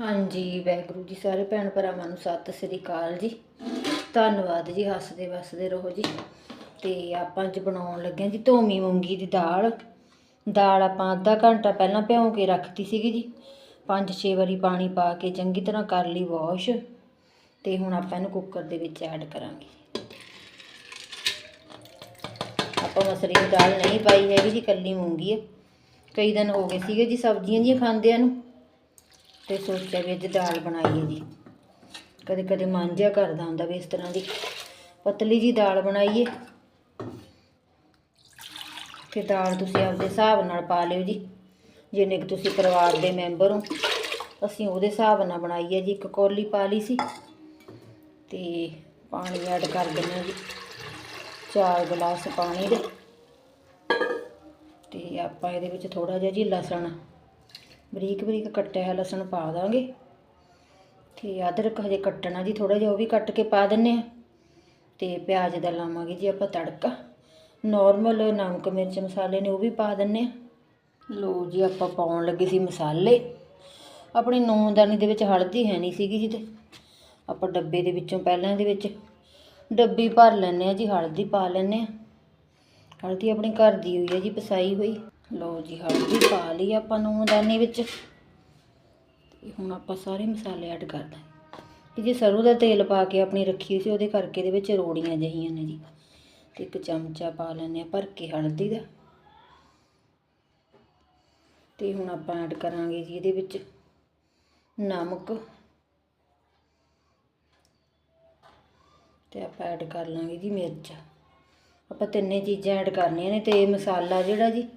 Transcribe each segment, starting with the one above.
ਹਾਂਜੀ, ਵਾਹਿਗੁਰੂ ਜੀ, ਸਾਰੇ ਭੈਣ ਭਰਾਵਾਂ ਨੂੰ ਸਤਿ ਸ੍ਰੀ ਅਕਾਲ ਜੀ। ਧੰਨਵਾਦ ਜੀ, ਹੱਸਦੇ ਵਸਦੇ ਰਹੋ ਜੀ। ਤੇ ਆਪਾਂ ਅੱਜ ਬਣਾਉਣ ਲੱਗੇ ਹਾਂ ਜੀ ਧੋਮੀ ਮੂੰਗੀ ਦੀ ਦਾਲ। ਦਾਲ ਆਪਾਂ ਅੱਧਾ ਘੰਟਾ ਪਹਿਲਾਂ ਭਿਉਂ ਕੇ ਰੱਖਤੀ ਸੀਗੀ ਜੀ। ਪੰਜ ਛੇ ਵਾਰੀ ਪਾਣੀ ਪਾ ਕੇ ਚੰਗੀ ਤਰ੍ਹਾਂ ਕਰ ਲਈ ਵਾਸ਼। ਤੇ ਹੁਣ ਆਪਾਂ ਇਹਨੂੰ ਕੁੱਕਰ ਦੇ ਵਿੱਚ ਐਡ ਕਰਾਂਗੇ। ਆਪਾਂ ਮਸਰੀ ਦੀ ਦਾਲ ਨਹੀਂ ਪਾਈ ਹੈਗੀ ਜੀ, ਕੱਲੀ ਮੂੰਗੀ ਹੈ। ਕਈ ਦਿਨ ਹੋ ਗਏ ਸੀਗੇ ਜੀ ਸਬਜ਼ੀਆਂ ਜੀ ਖਾਂਦਿਆਂ ਨੂੰ। ਤੇ ਸੋਚਿਆ ਵੀ ਅੱਜ ਦਾਲ ਬਣਾਈਏ ਜੀ। ਕਦੇ ਕਦੇ ਮਨ ਜਿਹਾ ਕਰਦਾ ਹੁੰਦਾ ਵੀ ਇਸ ਤਰ੍ਹਾਂ ਦੀ ਪਤਲੀ ਜੀ ਦਾਲ ਬਣਾਈਏ। ਤੇ ਦਾਲ ਤੁਸੀਂ ਆਪਦੇ ਹਿਸਾਬ ਨਾਲ ਪਾ ਲਿਓ ਜੀ। ਜਿੰਨੇ ਕਿ ਤੁਸੀਂ ਪਰਿਵਾਰ ਦੇ ਮੈਂਬਰ ਹੋ, ਅਸੀਂ ਉਹਦੇ ਹਿਸਾਬ ਨਾਲ ਬਣਾਈ ਹੈ ਜੀ। ਇੱਕ ਕੌਲੀ ਪਾ ਲਈ ਸੀ ਤੇ ਪਾਣੀ ਐਡ ਕਰ ਦਿੰਦੇ ਹਾਂ ਜੀ। ਚਾਰ ਗਲਾਸ ਪਾਣੀ ਦੇ। ਤੇ ਆਪਾਂ ਇਹਦੇ ਵਿੱਚ ਥੋੜਾ ਜਿਹਾ ਜੀ ਲਸਣ ਬਰੀਕ ਬਰੀਕ ਕੱਟਿਆ ਹੋਇਆ ਲਸਣ ਪਾ ਦਾਂਗੇ। ਤੇ ਅਦਰਕ ਹਜੇ ਕੱਟਣਾ ਜੀ ਥੋੜਾ ਜਿਹਾ, ਉਹ ਵੀ ਕੱਟ ਕੇ ਪਾ ਦਿੰਨੇ ਆ ਤੇ ਪਿਆਜ਼ ਦਾ ਲਾਵਾਂਗੇ ਜੀ ਆਪਾਂ ਤੜਕਾ। ਨਾਰਮਲ ਨਮਕ, ਮਿਰਚ ਮਸਾਲੇ ਨੇ ਉਹ ਵੀ ਪਾ ਦਿੰਨੇ ਆ ਲੋ ਜੀ ਆਪਾਂ ਪਾਉਣ ਲੱਗੇ ਸੀ ਮਸਾਲੇ। ਆਪਣੀ ਨੂਨਦਾਨੀ ਦੇ ਵਿੱਚ ਹਲਦੀ ਹੈ ਨਹੀਂ ਸੀਗੀ ਜੀ ਤੇ। ਆਪਾਂ ਡੱਬੇ ਦੇ ਵਿੱਚੋਂ ਪਹਿਲਾਂ ਇਹਦੇ ਵਿੱਚ ਡੱਬੀ ਭਰ ਲੈਂਦੇ ਆ ਜੀ, ਹਲਦੀ ਪਾ ਲੈਂਦੇ ਆ ਹਲਦੀ ਆਪਣੀ ਘਰ ਦੀ ਹੋਈ ਹੈ ਜੀ, ਪਸਾਈ ਹੋਈ। ਲਓ ਜੀ, ਹਲਦੀ ਪਾ ਲਈ ਆਪਾਂ ਨੂਨਦਾਨੀ ਵਿੱਚ। ਤੇ ਹੁਣ ਆਪਾਂ ਸਾਰੇ ਮਸਾਲੇ ਐਡ ਕਰ ਦਾਂਗੇ। ਇਹ ਜੀ ਸਰੋਂ ਦਾ ਤੇਲ ਪਾ ਕੇ ਆਪਣੀ ਰੱਖੀ ਹੋਈ ਸੀ, ਉਹਦੇ ਕਰਕੇ ਇਹਦੇ ਵਿੱਚ ਰੋੜੀਆਂ ਜਹੀਆਂ ਨੇ ਜੀ। ਤੇ ਇੱਕ ਚਮਚਾ ਪਾ ਲੈਂਦੇ ਆ ਭਰ ਕੇ ਹਲਦੀ ਦਾ। ਤੇ ਹੁਣ ਆਪਾਂ ਐਡ ਕਰਾਂਗੇ ਜੀ ਇਹਦੇ ਵਿੱਚ ਨਮਕ। ਤੇ ਆਪਾਂ ਐਡ ਕਰ ਲਾਂਗੇ ਜੀ ਮਿਰਚ। ਆਪਾਂ ਤਿੰਨੇ ਚੀਜ਼ਾਂ ਐਡ ਕਰਨੀਆਂ ਨੇ, ਤੇ ਮਸਾਲਾ ਜਿਹੜਾ ਜੀ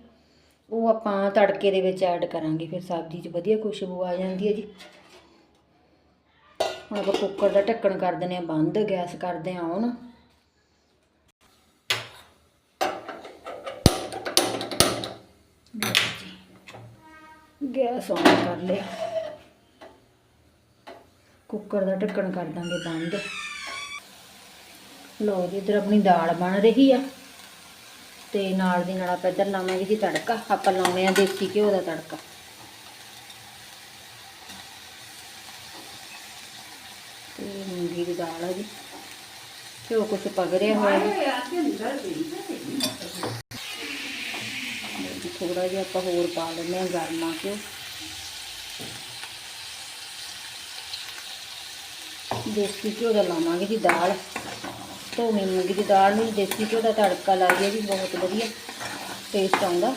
ਉਹ ਆਪਾਂ ਤੜਕੇ ਦੇ ਵਿੱਚ ਐਡ ਕਰਾਂਗੇ, ਫਿਰ ਸਬਜ਼ੀ 'ਚ ਵਧੀਆ ਖੁਸ਼ਬੂ ਆ ਜਾਂਦੀ ਹੈ ਜੀ। ਹੁਣ ਆਪਾਂ ਕੁੱਕਰ ਦਾ ਢੱਕਣ ਕਰ ਦਿੰਦੇ ਆ ਬੰਦ ਗੈਸ ਕਰਦੇ ਆ ਔਨ ਗੈਸ ਔਨ ਕਰ ਲਿਆ। ਕੁੱਕਰ ਦਾ ਢੱਕਣ ਕਰ ਦਾਂਗੇ ਬੰਦ। ਲਓ ਜੀ, ਇਧਰ ਆਪਣੀ ਦਾਲ ਬਣ ਰਹੀ ਆ। ਤੇ ਨਾਲ ਦੀ ਨਾਲ ਆਪਾਂ ਇੱਧਰ ਲਾਵਾਂਗੇ ਜੀ ਤੜਕਾ। ਆਪਾਂ ਲਾਉਣੇ ਆ ਦੇਸੀ ਘਿਓ ਦਾ ਤੜਕਾ। ਤੇ ਮੂੰਗੀ ਦੀ ਦਾਲ ਆ ਜੀ। ਘਿਓ ਕੁਛ ਪਗ ਰਿਹਾ ਹੋਇਆ ਜੀ। ਥੋੜਾ ਜਿਹਾ ਆਪਾਂ ਹੋਰ ਪਾ ਲੈਂਦੇ ਆ ਗਰਮਾ ਘਿਓ। ਦੇਸੀ ਘਿਓ ਦਾ ਲਾਵਾਂਗੇ ਜੀ ਦਾਲ। ਧੋਵੀਂ ਮੂੰਗੀ ਦੀ ਦਾਲ ਨੂੰ ਦੇਸੀ ਘਿਓ ਦਾ ਤੜਕਾ ਲਾ ਗਿਆ ਜੀ ਬਹੁਤ ਵਧੀਆ ਟੇਸਟ ਆਉਂਦਾ।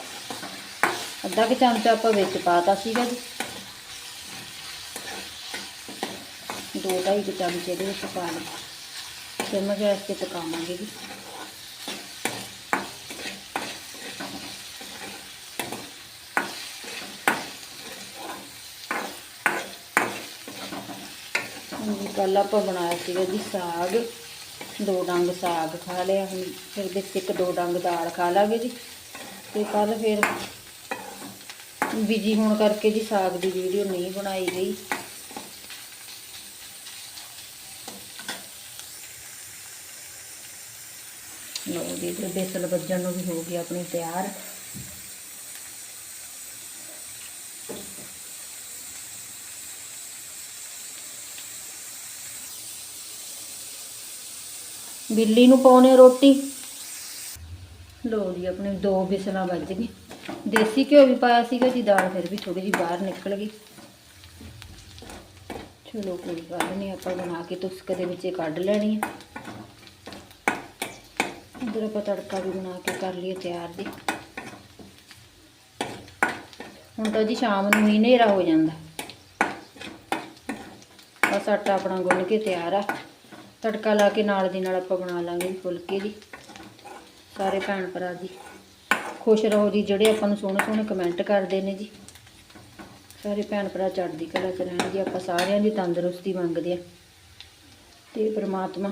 ਅੱਧਾ ਕਿ ਚਮਚਾ ਆਪਾਂ ਵਿੱਚ ਪਾਤਾ ਸੀਗਾ ਜੀ। ਦੋ ਢਾਈ ਕੁ ਚਮਚੇ ਦੇ ਵਿੱਚ ਪਾ ਲਏ। ਸਿਮ ਗੈਸ ਤੇ ਪਕਾਵਾਂਗੇ ਜੀ। ਹਾਂਜੀ ਕੱਲ ਆਪਾਂ ਬਣਾਇਆ ਸੀਗਾ ਜੀ ਸਾਗ। ਦੋ ਡੰਗ ਸਾਗ ਖਾ ਲਿਆ ਹੁਣ, ਫਿਰ ਵਿੱਚ ਇੱਕ ਦੋ ਡੰਗ ਦਾਲ ਖਾ ਲਾਂਗੇ ਜੀ। ਤੇ ਕੱਲ ਫਿਰ ਬਿਜ਼ੀ ਹੋਣ ਕਰਕੇ ਜੀ ਸਾਗ ਦੀ ਵੀਡੀਓ ਨਹੀਂ ਬਣਾਈ ਗਈ। ਲੋ ਜੀ ਬੇਸਲ ਵੱਜਣ ਨੂੰ ਵੀ ਹੋ ਗਿਆ ਆਪਣੀ ਤਿਆਰ। ਬਿੱਲੀ ਨੂੰ ਪਾਉਣੇ ਰੋਟੀ। ਲੋ ਜੀ, ਆਪਣੇ ਦੋ ਬਿਸਲਾਂ ਵੱਜ ਗਈ ਦੇਸੀ ਘਿਓ ਵੀ ਪਾਇਆ ਸੀਗਾ ਜੀ, ਦਾਲ ਫਿਰ ਵੀ ਥੋੜੀ ਜਿਹੀ ਬਾਹਰ ਨਿਕਲ ਗਈ। ਚਲੋ, ਕੋਈ ਗੱਲ ਨਹੀਂ, ਆਪਾਂ ਬਣਾ ਕੇ ਤੁਸਕ ਦੇ ਵਿੱਚ ਕੱਢ ਲੈਣੀ ਹੈ ਇਧਰ ਆਪਾਂ ਤੜਕਾ ਵੀ ਬਣਾ ਕੇ ਕਰ ਲਈਏ ਤਿਆਰ ਜੀ। ਹੁਣ ਤਾਂ ਜੀ ਸ਼ਾਮ ਨੂੰ ਹੀ ਹਨੇਰਾ ਹੋ ਜਾਂਦਾ। ਬਸ ਆਟਾ ਆਪਣਾ ਗੁੰਨ ਕੇ ਤਿਆਰ ਆ। ਤੜਕਾ ਲਾ ਕੇ ਨਾਲ ਦੀ ਨਾਲ ਆਪਾਂ ਬਣਾ ਲਾਂਗੇ ਜੀ ਫੁਲਕੇ ਦੀ। ਸਾਰੇ ਭੈਣ ਭਰਾ ਜੀ। ਖੁਸ਼ ਰਹੋ ਜੀ, ਜਿਹੜੇ ਆਪਾਂ ਨੂੰ ਸੋਹਣੇ ਸੋਹਣੇ ਕਮੈਂਟ ਕਰਦੇ ਨੇ ਜੀ। ਸਾਰੇ ਭੈਣ ਭਰਾ ਚੜ੍ਹਦੀ ਕਲਾ ਚ ਰਹਿਣ ਜੀ, ਆਪਾਂ ਸਾਰਿਆਂ ਦੀ ਤੰਦਰੁਸਤੀ ਮੰਗਦੇ ਆ ਤੇ ਪ੍ਰਮਾਤਮਾ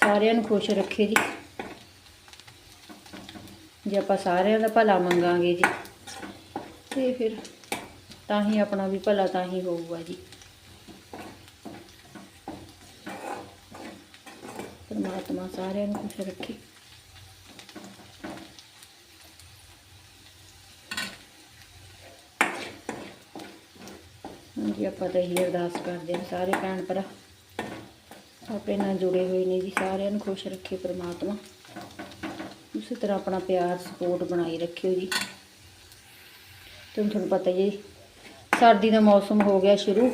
ਸਾਰਿਆਂ ਨੂੰ ਖੁਸ਼ ਰੱਖੇ ਜੀ। ਜੇ ਆਪਾਂ ਸਾਰਿਆਂ ਦਾ ਭਲਾ ਮੰਗਾਂਗੇ ਜੀ, ਤੇ ਫਿਰ ਤਾਂ ਹੀ ਆਪਣਾ ਵੀ ਭਲਾ ਤਾਂ ਹੀ ਹੋਊਗਾ ਜੀ। ਪਰਮਾਤਮਾ ਸਾਰਿਆਂ ਨੂੰ ਖੁਸ਼ ਰੱਖੇ। ਹਾਂਜੀ ਆਪਾਂ ਤਾਂ ਇਹੀ ਅਰਦਾਸ ਕਰਦੇ ਹਾਂ ਸਾਰੇ ਭੈਣ ਭਰਾ। ਆਪਣੇ ਨਾਲ ਜੁੜੇ ਹੋਏ ਨੇ ਜੀ ਸਾਰਿਆਂ ਨੂੰ ਖੁਸ਼ ਰੱਖੇ ਪਰਮਾਤਮਾ। ਉਸੇ ਤਰ੍ਹਾਂ ਆਪਣਾ ਪਿਆਰ ਸਪੋਰਟ ਬਣਾਈ ਰੱਖਿਓ ਜੀ। ਤੇ ਹੁਣ ਤੁਹਾਨੂੰ ਪਤਾ ਜੀ, ਸਰਦੀ ਦਾ ਮੌਸਮ ਹੋ ਗਿਆ ਸ਼ੁਰੂ।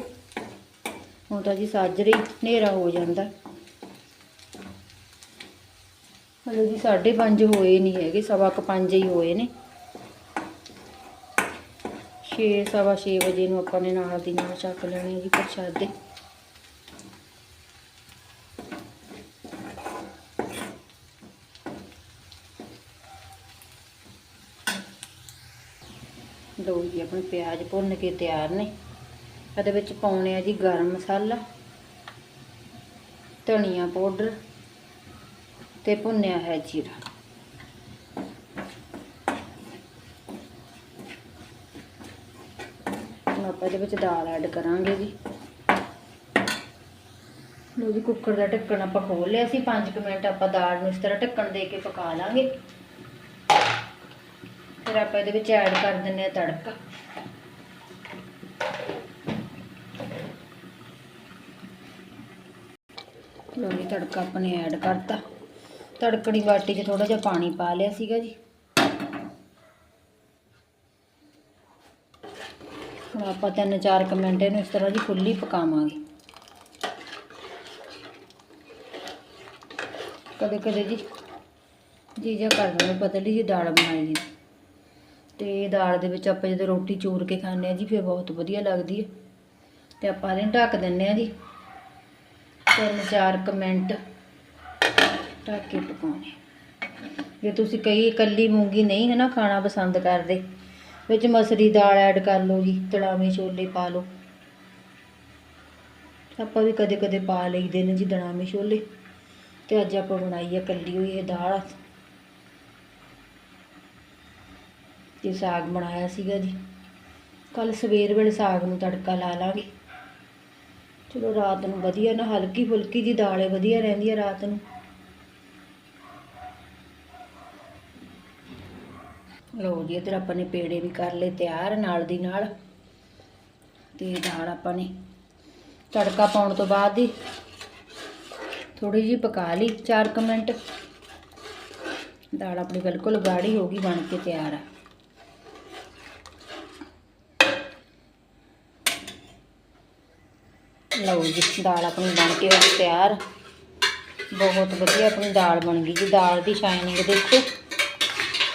ਹੁਣ ਤਾਂ ਜੀ ਸਾਜਰੇ ਹਨੇਰਾ ਹੋ ਜਾਂਦਾ। ਹਲੋ ਜੀ 5:30 ਹੋਏ ਨਹੀਂ ਹੈਗੇ, ਸਵਾ ਕੁ ਪੰਜ ਹੀ ਹੋਏ ਨੇ। 6 ਸਵਾ 6 ਵਜੇ ਨੂੰ ਆਪਾਂ ਨੇ ਨਾਲ ਦੀ ਨਾਲ ਚੱਕ ਲੈਣੇ ਜੀ ਪ੍ਰਸ਼ਾਦੇ। ਲਓ ਜੀ, ਆਪਣੇ ਪਿਆਜ਼ ਭੁੰਨ ਕੇ ਤਿਆਰ ਨੇ। ਇਹਦੇ ਵਿੱਚ ਪਾਉਣੇ ਆ ਜੀ ਗਰਮ ਮਸਾਲਾ, ਧਨੀਆ ਪਾਊਡਰ ਤੇ ਭੁੰਨਿਆ ਹੈ ਜੀਰਾ। ਹੁਣ ਆਪਾਂ ਇਹਦੇ ਵਿੱਚ ਦਾਲ ਐਡ ਕਰਾਂਗੇ ਜੀ। ਲੋ ਜੀ, ਕੁੱਕਰ ਦਾ ਢੱਕਣ ਆਪਾਂ ਖੋਲ ਲਿਆ ਸੀ। 5 ਮਿੰਟ ਆਪਾਂ ਦਾਲ ਨੂੰ ਇਸ ਤਰ੍ਹਾਂ ਢੱਕਣ ਦੇ ਕੇ ਪਕਾ ਲਾਂਗੇ। ਫਿਰ ਆਪਾਂ ਇਹਦੇ ਵਿੱਚ ਐਡ ਕਰ ਦਿੰਨੇ ਆ ਤੜਕਾ। ਲੋ ਜੀ, ਤੜਕਾ ਆਪਾਂ ਨੇ ਐਡ ਕਰਤਾ। ਤੜਕੜੀ ਬਾਟੀ 'ਚ ਥੋੜਾ ਜਿਹਾ ਪਾਣੀ ਪਾ ਲਿਆ ਸੀਗਾ ਜੀ। ਹੁਣ ਆਪਾਂ ਤਿੰਨ ਚਾਰ ਕੁ ਮਿੰਟ ਇਹਨੂੰ ਇਸ ਤਰ੍ਹਾਂ ਜੀ ਖੁੱਲੀ ਪਕਾਵਾਂਗੇ। ਕਦੇ ਕਦੇ ਜੀ ਜੀ ਜਾ ਕਰਦਾ ਮੈਂ ਪਤਲੀ ਜੀ ਦਾਲ ਬਣਾਈ ਜੀ ਤੇ ਦਾਲ ਦੇ ਵਿੱਚ ਆਪਾਂ ਜਦੋਂ ਰੋਟੀ ਚੂਰ ਕੇ ਖਾਂਦੇ ਆ ਜੀ, ਫਿਰ ਬਹੁਤ ਵਧੀਆ ਲੱਗਦੀ ਹੈ। ਤੇ ਆਪਾਂ ਇਹਨੂੰ ਢੱਕ ਦਿੰਨੇ ਆ ਜੀ। ਤਿੰਨ ਚਾਰ ਕੁ ਮਿੰਟ ਢੱਕ ਕੇ ਪਕਾਉਣੇ। ਜੇ ਤੁਸੀਂ ਕਈ ਇਕੱਲੀ ਮੂੰਗੀ ਨਹੀਂ ਹੈ ਨਾ ਖਾਣਾ ਪਸੰਦ ਕਰਦੇ, ਵਿੱਚ ਮਸਰੀ ਦਾਲ ਐਡ ਕਰ ਲਓ ਜੀ, ਤੜਾਵੇਂ ਛੋਲੇ ਪਾ ਲਓ। ਆਪਾਂ ਵੀ ਕਦੇ ਕਦੇ ਪਾ ਲਈਦੇ ਨੇ ਜੀ ਦੜਾਵੇਂ ਛੋਲੇ। ਤੇ ਅੱਜ ਆਪਾਂ ਬਣਾਈ ਹੈ ਕੱਲੀ ਹੋਈ ਇਹ ਦਾਲ। ਤੇ ਸਾਗ ਬਣਾਇਆ ਸੀਗਾ ਜੀ। ਕੱਲ ਸਵੇਰ ਵੇਲੇ ਸਾਗ ਨੂੰ ਤੜਕਾ ਲਾ ਲਾਂਗੇ। ਚਲੋ ਰਾਤ ਨੂੰ ਵਧੀਆ ਨਾ, ਹਲਕੀ ਫੁਲਕੀ ਜੀ ਦਾਲ ਵਧੀਆ ਰਹਿੰਦੀ ਹੈ ਰਾਤ ਨੂੰ। ਲਓ ਜੀ, ਇਧਰ ਆਪਾਂ ਨੇ ਪੇੜੇ ਵੀ ਕਰ ਲਏ ਤਿਆਰ, ਨਾਲ ਦੀ ਨਾਲ। ਤੇ ਦਾਲ ਆਪਾਂ ਨੇ ਤੜਕਾ ਪਾਉਣ ਤੋਂ ਬਾਅਦ ਹੀ ਥੋੜੀ ਜਿਹੀ ਪਕਾ ਲਈ 4 ਮਿੰਟ। ਦਾਲ ਆਪਣੀ ਬਿਲਕੁਲ ਗਾੜੀ ਹੋ ਗਈ, ਬਣ ਕੇ ਤਿਆਰ ਆ। ਲਓ ਜੀ, ਦਾਲ ਆਪਣੀ ਬਣ ਕੇ ਤਿਆਰ। ਬਹੁਤ ਵਧੀਆ ਆਪਣੀ ਦਾਲ ਬਣ ਗਈ ਜੀ, ਦਾਲ ਦੀ ਸ਼ਾਈਨਿੰਗ ਦੇਖੋ।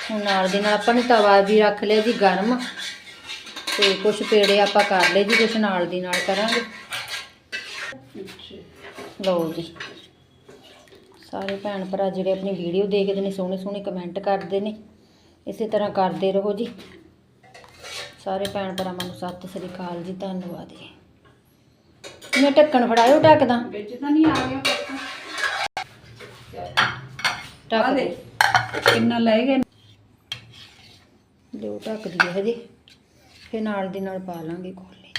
ਹੁਣ ਨਾਲ ਦੇ ਨਾਲ ਆਪਾਂ ਨੇ ਤਵਾ ਵੀ ਰੱਖ ਲਿਆ ਜੀ ਗਰਮ ਤੇ ਕੁਝ ਪੇੜੇ ਆਪਾਂ ਕਰ ਲਏ ਜੀ ਕੁਝ ਨਾਲ ਦੀ ਨਾਲ ਕਰਾਂਗੇ। ਲਓ ਜੀ। ਸਾਰੇ ਭੈਣ ਭਰਾ ਜਿਹੜੇ ਆਪਣੀ ਵੀਡੀਓ ਦੇਖਦੇ ਨੇ ਸੋਹਣੇ ਸੋਹਣੇ ਕਮੈਂਟ ਕਰਦੇ ਨੇ ਇਸੇ ਤਰ੍ਹਾਂ ਕਰਦੇ ਰਹੋ ਜੀ। ਸਾਰੇ ਭੈਣ ਭਰਾਵਾਂ ਨੂੰ ਸਤਿ ਸ੍ਰੀ ਅਕਾਲ ਜੀ ਧੰਨਵਾਦ ਜੀ। ਮੈਂ ਢੱਕਣ ਫੜਾਇਓ ਢੱਕਦਾ? ਵਿੱਚ ਤਾਂ ਨਹੀਂ ਆ ਗਿਆ। ਢੱਕ ਦੇ ਕਿੰਨਾ ਲੈ ਗਏ ਉਹ ਢੱਕ ਦਈਏ ਹਜੇ ਫਿਰ ਨਾਲ ਦੀ ਨਾਲ ਪਾ ਲਾਂਗੇ ਕੋਲੇ।